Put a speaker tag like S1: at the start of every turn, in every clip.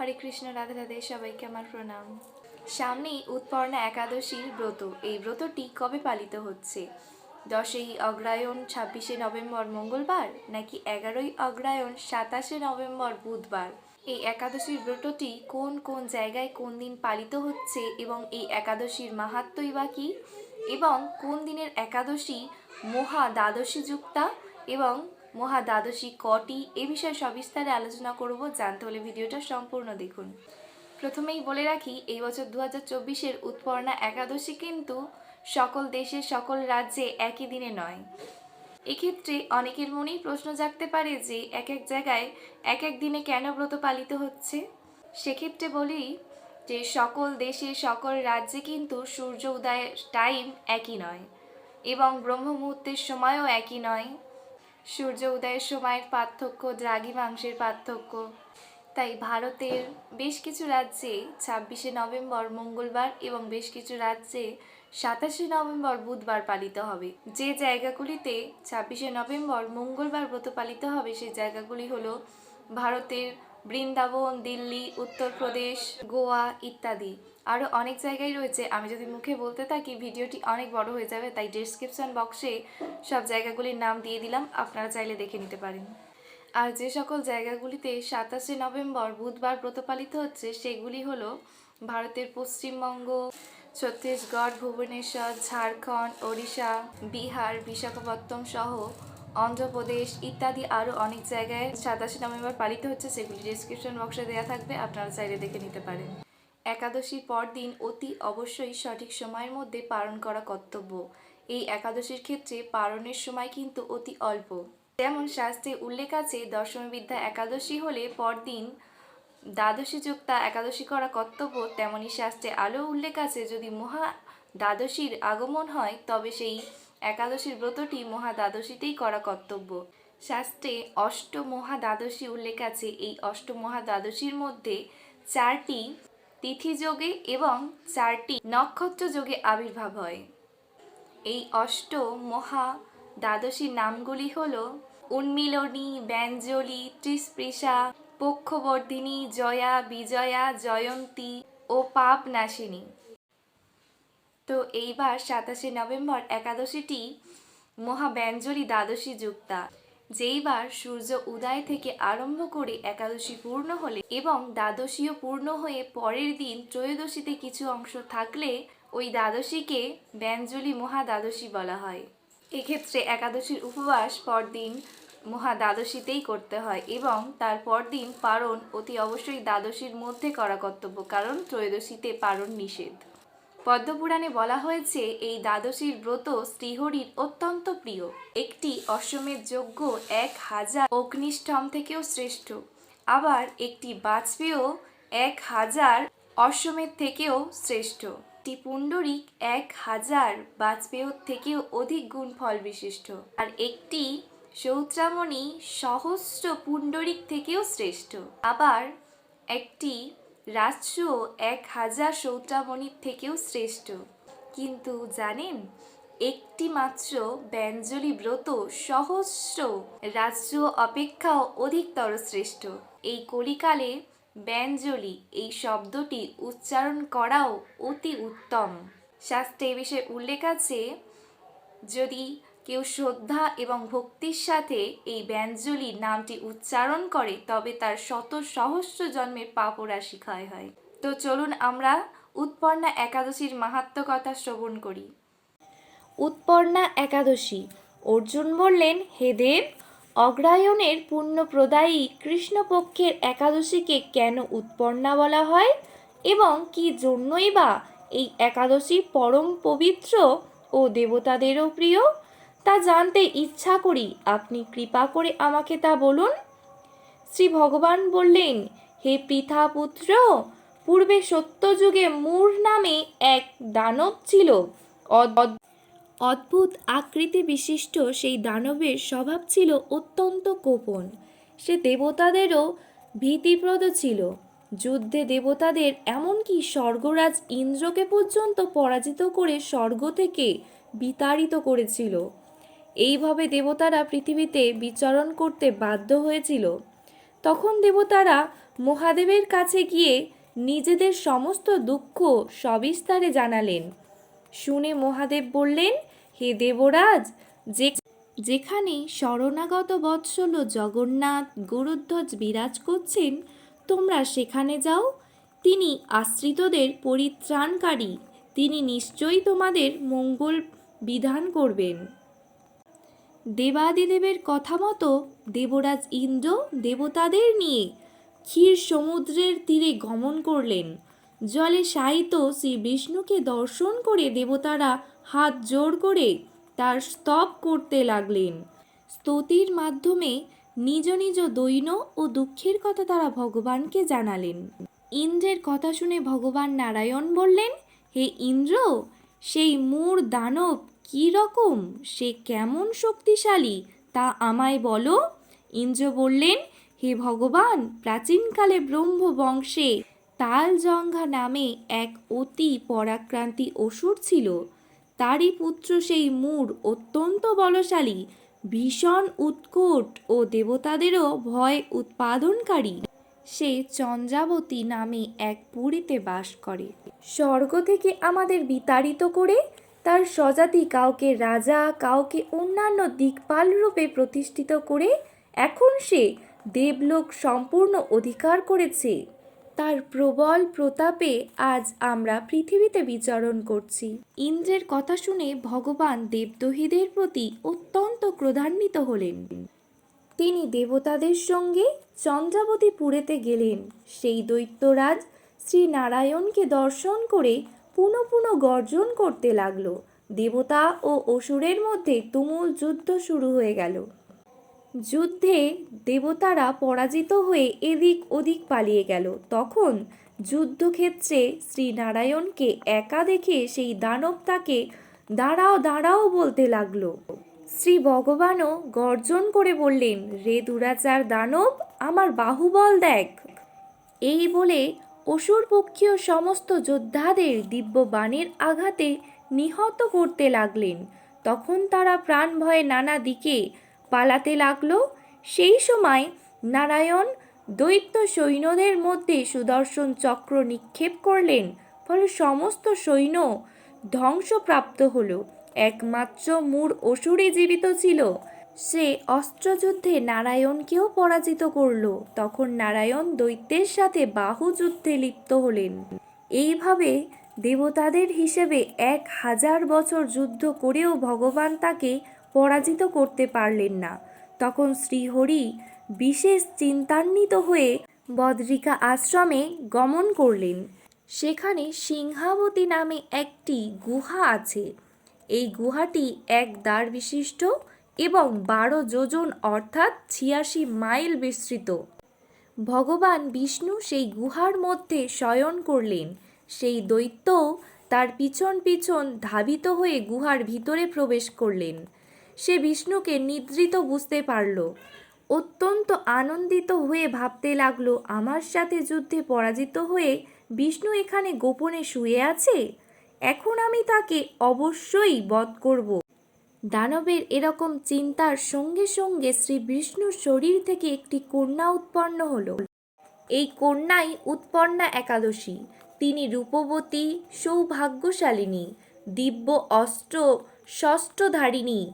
S1: হরে কৃষ্ণ, রাধে রাধে, সবাইকে আমার প্রণাম। সামনেই উৎপর্ণা একাদশীর ব্রত। এই ব্রতটি কবে পালিত হচ্ছে? দশই অগ্রায়ণ ছাব্বিশে নভেম্বর মঙ্গলবার, নাকি এগারোই অগ্রায়ণ সাতাশে নভেম্বর বুধবার? এই একাদশীর ব্রতটি কোন কোন জায়গায় কোন দিন পালিত হচ্ছে এবং এই একাদশীর মাহাত্মই বা কী? এবং কোন দিনের একাদশী মহা দ্বাদশী যুক্তা এবং মহা দ্বাদশী কটি এ বিষয়ে সবিস্তারে আলোচনা করব। জানতে হলে ভিডিওটা সম্পূর্ণ দেখুন। প্রথমেই বলে রাখি, এই বছর দু হাজার চব্বিশের উৎপর্ণা একাদশী কিন্তু সকল দেশে সকল রাজ্যে একই দিনে নয়। এক্ষেত্রে অনেকের মনেই প্রশ্ন জাগতে পারে যে এক এক জায়গায় এক এক দিনে কেন ব্রত পালিত হচ্ছে? সেক্ষেত্রে বলি যে সকল দেশে সকল রাজ্যে কিন্তু সূর্য উদয়ের টাইম একই নয় এবং ব্রহ্ম মুহূর্তের সময়ও একই নয়। সূর্য উদয়ের সময়ের পার্থক্য দ্রাঘিমাংশের পার্থক্য। তাই ভারতের বেশ কিছু রাজ্যে ছাব্বিশে নভেম্বর মঙ্গলবার এবং বেশ কিছু রাজ্যে সাতাশে নভেম্বর বুধবার পালিত হবে। যে জায়গাগুলিতে ছাব্বিশে নভেম্বর মঙ্গলবার ব্রত পালিত হবে সেই জায়গাগুলি হলো ভারতের বৃন্দাবন, দিল্লি, উত্তরপ্রদেশ, গোয়া ইত্যাদি। আরও অনেক জায়গায় রয়েছে। আমি যদি মুখে বলতে থাকি, ভিডিওটি অনেক বড় হয়ে যাবে, তাই ডেসক্রিপশন বক্সে সব জায়গাগুলির নাম দিয়ে দিলাম, আপনারা চাইলে দেখে নিতে পারেন। আর যে সকল জায়গাগুলিতে সাতাশে নভেম্বর বুধবার ব্রত পালিত হচ্ছে, সেগুলি হলো ভারতের পশ্চিমবঙ্গ, ছত্তিশগড়, ভুবনেশ্বর, ঝাড়খণ্ড, ওড়িশা, বিহার, বিশাখাপত্তনম সহ অন্ধ্রপ্রদেশ ইত্যাদি আরও অনেক জায়গায় সাতাশে নভেম্বর পালিত হচ্ছে, সেগুলি ডিসক্রিপশন বক্সে দেওয়া থাকবে, আপনারা চাইলে দেখে নিতে পারেন। একাদশীর পর দিন অতি অবশ্যই সঠিক সময়ের মধ্যে পালন করা কর্তব্য। এই একাদশীর ক্ষেত্রে পালনের সময় কিন্তু অতি অল্প। যেমন শাস্ত্রে উল্লেখ আছে দশমী বিদ্যা একাদশী হলে পরদিন দ্বাদশী যুক্তা একাদশী করা কর্তব্য। তেমনি শাস্ত্রে আলো উল্লেখ আছে, যদি মহা দ্বাদশীর আগমন হয়, তবে সেই একাদশীর ব্রতটি মহা দ্বাদশীতেই করা কর্তব্য। শাস্ত্রে অষ্ট মহা দ্বাদশী উল্লেখ আছে। এই অষ্ট মহা দ্বাদশীর মধ্যে চারটি তিথিযোগে এবং চারটি নক্ষত্র যোগে আবির্ভাব হয়। এই অষ্ট মহা দ্বাদশীর নামগুলি হল উন্মিলনী, ব্যঞ্জলি ত্রিস্পৃশা পক্ষবর্ধিনী, জয়া, বিজয়া, জয়ন্তী ও পাপ নাশিনী তো এইবার সাতাশে নভেম্বর একাদশীটি মহাব্যঞ্জলি দ্বাদশী যুক্তা যেইবার সূর্য উদয় থেকে আরম্ভ করে একাদশী পূর্ণ হলে এবং দ্বাদশীও পূর্ণ হয়ে পরের দিন ত্রয়োদশীতে কিছু অংশ থাকলে ওই দ্বাদশীকে ব্যঞ্জলি মহা দ্বাদশী বলা হয়। এক্ষেত্রে একাদশীর উপবাস পরদিন মহা দ্বাদশীতেই করতে হয় এবং তার পরদিন পারণ অতি অবশ্যই দ্বাদশীর মধ্যে করা কর্তব্য, কারণ ত্রয়োদশীতে পারণ নিষেধ। পদ্মপুরাণে বলা হয়েছে, এই দ্বাদশীর ব্রত শ্রীহরির অত্যন্ত প্রিয়। একটি অশ্বমেধ যজ্ঞ এক হাজার অগ্নিষ্ঠম থেকেও শ্রেষ্ঠ। আবার একটি বাজপেয় এক হাজার অশ্বমেধ থেকেও শ্রেষ্ঠ। একটি পুণ্ডরিক এক হাজার বাজপেয়র থেকেও অধিক গুণ ফল বিশিষ্ট। আর একটি সৌত্রামণি সহস্র পুণ্ডরিক থেকেও শ্রেষ্ঠ। আবার একটি রাজ্য এক হাজার সৌত্রামণির থেকেও শ্রেষ্ঠ। কিন্তু জানেন, একটি মাত্র ব্যঞ্জলি ব্রত সহস্র রাজ্য অপেক্ষাও অধিকতর শ্রেষ্ঠ। এই কলিকালে ব্যঞ্জলি, এই শব্দটি উচ্চারণ করাও অতি উত্তম। শাস্ত্রে এ বিষয়ে উল্লেখ আছে, যদি কেউ শ্রদ্ধা এবং ভক্তির সাথে এই ব্যঞ্জলি নামটি উচ্চারণ করে, তবে তার শত সহস্র জন্মের পাপরাশি ক্ষয় হয়। তো চলুন আমরা উৎপন্না একাদশীর মাহাত্ম কথা শ্রবণ করি। উৎপন্না একাদশী। অর্জুন বললেন, হে দেব, অগ্রায়ণের পুণ্যপ্রদায়ী কৃষ্ণপক্ষের একাদশীকে কেন উৎপন্না বলা হয়? এবং কি জন্যই বা এই একাদশী পরম পবিত্র ও দেবতাদেরও প্রিয়? তা জানতে ইচ্ছা করি, আপনি কৃপা করে আমাকে তা বলুন। শ্রী ভগবান বললেন, হে পৃথা পুত্র, পূর্বে সত্যযুগে মূর নামে এক দানব ছিল। অদ- অদ্ভুত আকৃতি বিশিষ্ট সেই দানবের স্বভাব ছিল অত্যন্ত গোপন। সে দেবতাদেরও ভীতিপ্রদ ছিল। যুদ্ধে দেবতাদের এমনকি স্বর্গরাজ ইন্দ্রকে পর্যন্ত পরাজিত করে স্বর্গ থেকে বিতাড়িত করেছিল। এইভাবে দেবতারা পৃথিবীতে বিচরণ করতে বাধ্য হয়েছিল। তখন দেবতারা মহাদেবের কাছে গিয়ে নিজেদের সমস্ত দুঃখ সবিস্তারে জানালেন। শুনে মহাদেব বললেন, হে দেবরাজ, যে যেখানে শরণাগত বৎসল জগন্নাথ গুরুধ্বজ বিরাজ করছেন, তোমরা সেখানে যাও। তিনি আশ্রিতদের পরিত্রাণকারী। তিনি নিশ্চয়ই তোমাদের মঙ্গল বিধান করবেন। দেবাদিদেবের কথা মতো দেবরাজ ইন্দ্র দেবতাদের নিয়ে ক্ষীর সমুদ্রের তীরে গমন করলেন। জলে শায়িত শ্রী বিষ্ণুকে দর্শন করে দেবতারা হাত জোর করে তার স্তব করতে লাগলেন। স্তুতির মাধ্যমে নিজ নিজ দৈন ও দুঃখের কথা তারা ভগবানকে জানালেন। ইন্দ্রের কথা শুনে ভগবান নারায়ণ বললেন, হে ইন্দ্র, সেই মূর দানব কী রকম? সে কেমন শক্তিশালী? তা আমায় বলো। ইন্দ্র বললেন, হে ভগবান, প্রাচীনকালে ব্রহ্ম বংশে তালজঙ্ঘা নামে এক অতি পরাক্রান্তি অসুর ছিল। তারই পুত্র সেই মূর অত্যন্ত বলশালী, ভীষণ উৎকট ও দেবতাদেরও ভয় উৎপাদনকারী। সে চন্দ্রাবতী নামে এক পুরীতে বাস করে। স্বর্গ থেকে আমাদের বিতাড়িত করে তার স্বজাতি কাউকে রাজা, কাউকে অন্যান্য দিকপাল রূপে প্রতিষ্ঠিত করে এখন সে দেবলোক সম্পূর্ণ অধিকার করেছে। তার প্রবল প্রতাপে আজ আমরা পৃথিবীতে বিচরণ করছি। ইন্দ্রের কথা শুনে ভগবান দেবদহীদের প্রতি অত্যন্ত ক্রোধান্বিত হলেন। তিনি দেবতাদের সঙ্গে চন্দ্রাবতীপুরেতে গেলেন। সেই দৈত্যরাজ শ্রীনারায়ণকে দর্শন করে পুনঃ পুনঃ গর্জন করতে লাগল। দেবতা ও অসুরের মধ্যে তুমুল যুদ্ধ শুরু হয়ে গেল। যুদ্ধে দেবতারা পরাজিত হয়ে এদিক ওদিক পালিয়ে গেল। তখন যুদ্ধক্ষেত্রে শ্রীনারায়ণকে একা দেখে সেই দানব তাকে দাঁড়াও দাঁড়াও বলতে লাগল। শ্রী ভগবানও গর্জন করে বললেন, রে দুরাচার দানব, আমার বাহুবল দেখ। এই বলে অসুর পক্ষীয় সমস্ত যোদ্ধাদের দিব্য বাণের আঘাতে নিহত করতে লাগলেন। তখন তারা প্রাণ ভয়ে নানা দিকে পালাতে লাগল। সেই সময় নারায়ণ দৈত্য সৈন্যদের মধ্যে সুদর্শন চক্র নিক্ষেপ করলেন, ফলে সমস্ত সৈন্য ধ্বংসপ্রাপ্ত হলো। একমাত্র মূর অসুরে জীবিত ছিল। সে অস্ত্রযুদ্ধে নারায়ণকেও পরাজিত করল। তখন নারায়ণ দৈত্যের সাথে বাহু যুদ্ধে লিপ্ত হলেন। এইভাবে দেবতাদের হিসেবে এক হাজার বছর যুদ্ধ করেও ভগবান তাকে পরাজিত করতে পারলেন না। তখন শ্রীহরি বিশেষ চিন্তান্বিত হয়ে বদ্রিকা আশ্রমে গমন করলেন। সেখানে সিংহাবতী নামে একটি গুহা আছে। এই গুহাটি এক দ্বার বিশিষ্ট। এবং বারো যোজন, অর্থাৎ ছিয়াশি মাইল বিস্তৃত। ভগবান বিষ্ণু সেই গুহার মধ্যে শয়ন করলেন। সেই দৈত্য তার পিছন পিছন ধাবিত হয়ে গুহার ভিতরে প্রবেশ করলেন। সে বিষ্ণুকে নিদ্রিত বুঝতে পারল। অত্যন্ত আনন্দিত হয়ে ভাবতে লাগল, আমার সাথে যুদ্ধে পরাজিত হয়ে বিষ্ণু এখানে গোপনে শুয়ে আছে? এখন আমি তাকে অবশ্যই বধ করব। দানবের এরকম চিন্তার সঙ্গে সঙ্গে শ্রী বিষ্ণুর শরীর থেকে একটি কন্যা উৎপন্ন হলো। এই কন্যাই উৎপন্না একাদশী। তিনি রূপবতী, সৌভাগ্যশালিনী, দিব্য অস্ত্র, ষষ্ঠধারিণী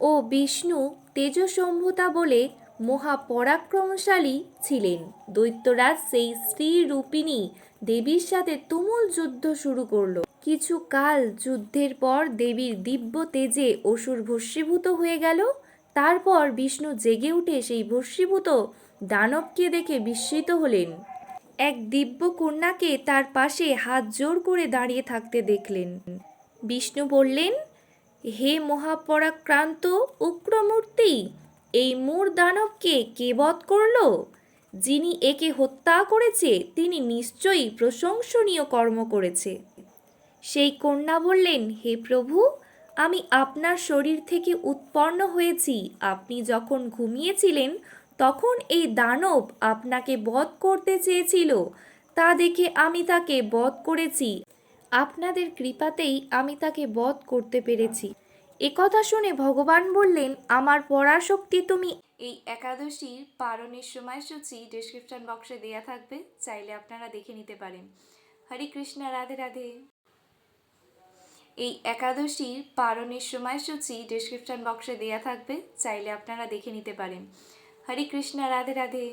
S1: ও বিষ্ণু তেজসম্ভূতা বলে মহাপরাক্রমশালী ছিলেন। দৈত্যরাজ সেই স্ত্রী রূপিণী দেবীর সাথে তুমুল যুদ্ধ শুরু করল। কিছু কাল যুদ্ধের পর দেবীর দিব্য তেজে অসুর ভস্মীভূত হয়ে গেল। তারপর বিষ্ণু জেগে উঠে সেই ভস্মীভূত দানবকে দেখে বিস্মিত হলেন। এক দিব্য কন্যাকে তার পাশে হাত জোর করে দাঁড়িয়ে থাকতে দেখলেন। বিষ্ণু বললেন, হে মহাপরাক্রান্ত উগ্রমূর্তি, এই মূর দানবকে কে বধ করল? যিনি একে হত্যা করেছে, তিনি নিশ্চয়ই প্রশংসনীয় কর্ম করেছে। সেই কন্যা বললেন, হে প্রভু, আমি আপনার শরীর থেকে উৎপন্ন হয়েছি। আপনি যখন ঘুমিয়েছিলেন, তখন এই দানব আপনাকে বধ করতে চেয়েছিল। তা দেখে আমি তাকে বধ করেছি। আপনাদের কৃপাতেই আমি তাকে বধ করতে পেরেছি। একথা শুনে ভগবান বললেন, আমার পরাশক্তি তুমি এই একাদশীর পারণের সময়সূচি ডিসক্রিপশন বক্সে দেওয়া থাকবে। চাইলে আপনারা দেখে নিতে পারেন। হরে কৃষ্ণ, রাধে রাধে। এই একাদশীর পারণের সময়সূচি ডিসক্রিপশন বক্সে দেওয়া থাকবে, চাইলে আপনারা দেখে নিতে পারেন। হরে কৃষ্ণ, রাধে রাধে।